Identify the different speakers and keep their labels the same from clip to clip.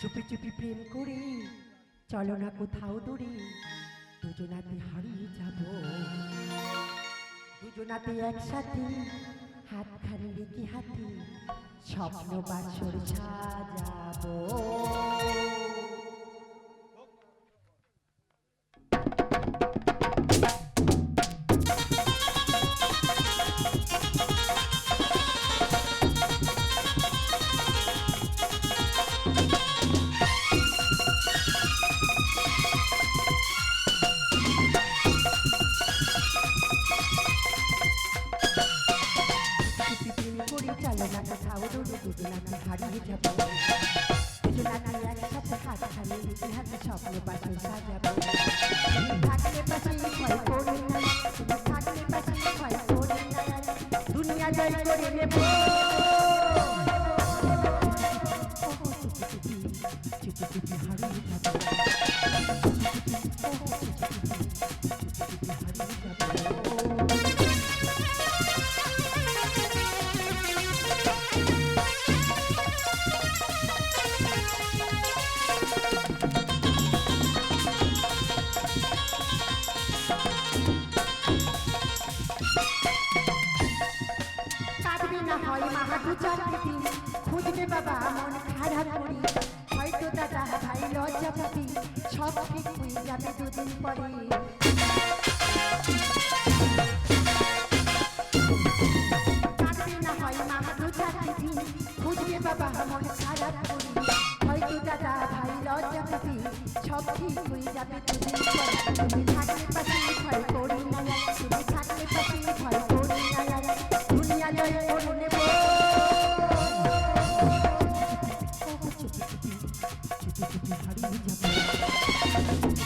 Speaker 1: চুপি চুপি প্রেম করে চলো না কোথাও দূরে, দুজনাতে হারিয়ে যাব। দুজনাতে একসাথে হাতখানি রেখে হাতে স্বপ্ন বাসর সাজাবো দুজনাতে হারিয়ে যাব দুজনাতে একসাথে হাতখানি রেখে হাতে স্বপ্ন বাসর সাজাবো তুমি থাকলে পাশে ভয় করে না তুমি থাকলে পাশে ভয় করে না দুনিয়া জয় করে নেব চুপি দু চারটে দিন খুঁজবে বাবা মন খারাপ করি। হয়তো দাদা ভাই লজ্জা পাবি, সব ঠিক হয়ে যাবে দুদিন পরে। খুঁজবে বাবা মন খারাপ করি। হয়তো দাদা ভাই লজ্জা পাবি, সব ঠিক হয়ে যাবে তুমি থাকলে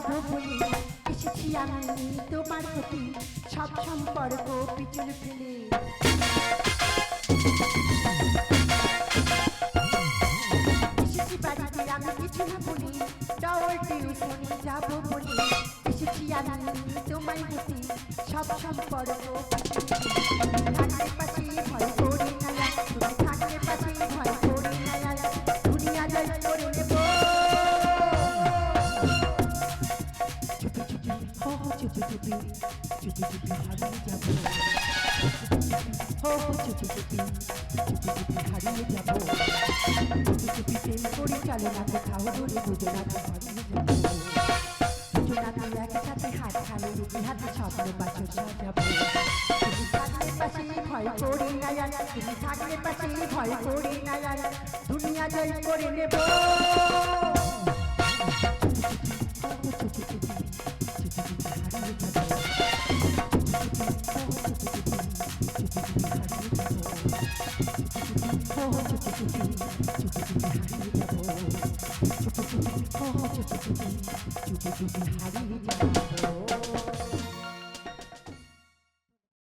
Speaker 1: যাব বলি এসেছি আমি তোমার প্রতি সব সম্পর্ক পিছনে ফেলে এসেছি বাড়িতে আমি কিছু না বলি দাওয়াই টিউশনি যাব বলি এসেছি আমি তোমার প্রতি সব সম্পর্ক চুপি চুপি চুপি চুপি হারিয়ে যাব হো চুপি চুপি চুপি চুপি হারিয়ে যাব চুপি চুপি প্রেম করি চলে না কোথাও হারিয়ে যাব ভয় করি না না জান দুনিয়া জয় করে নেব চুপি চুপি হারিয়ে যাব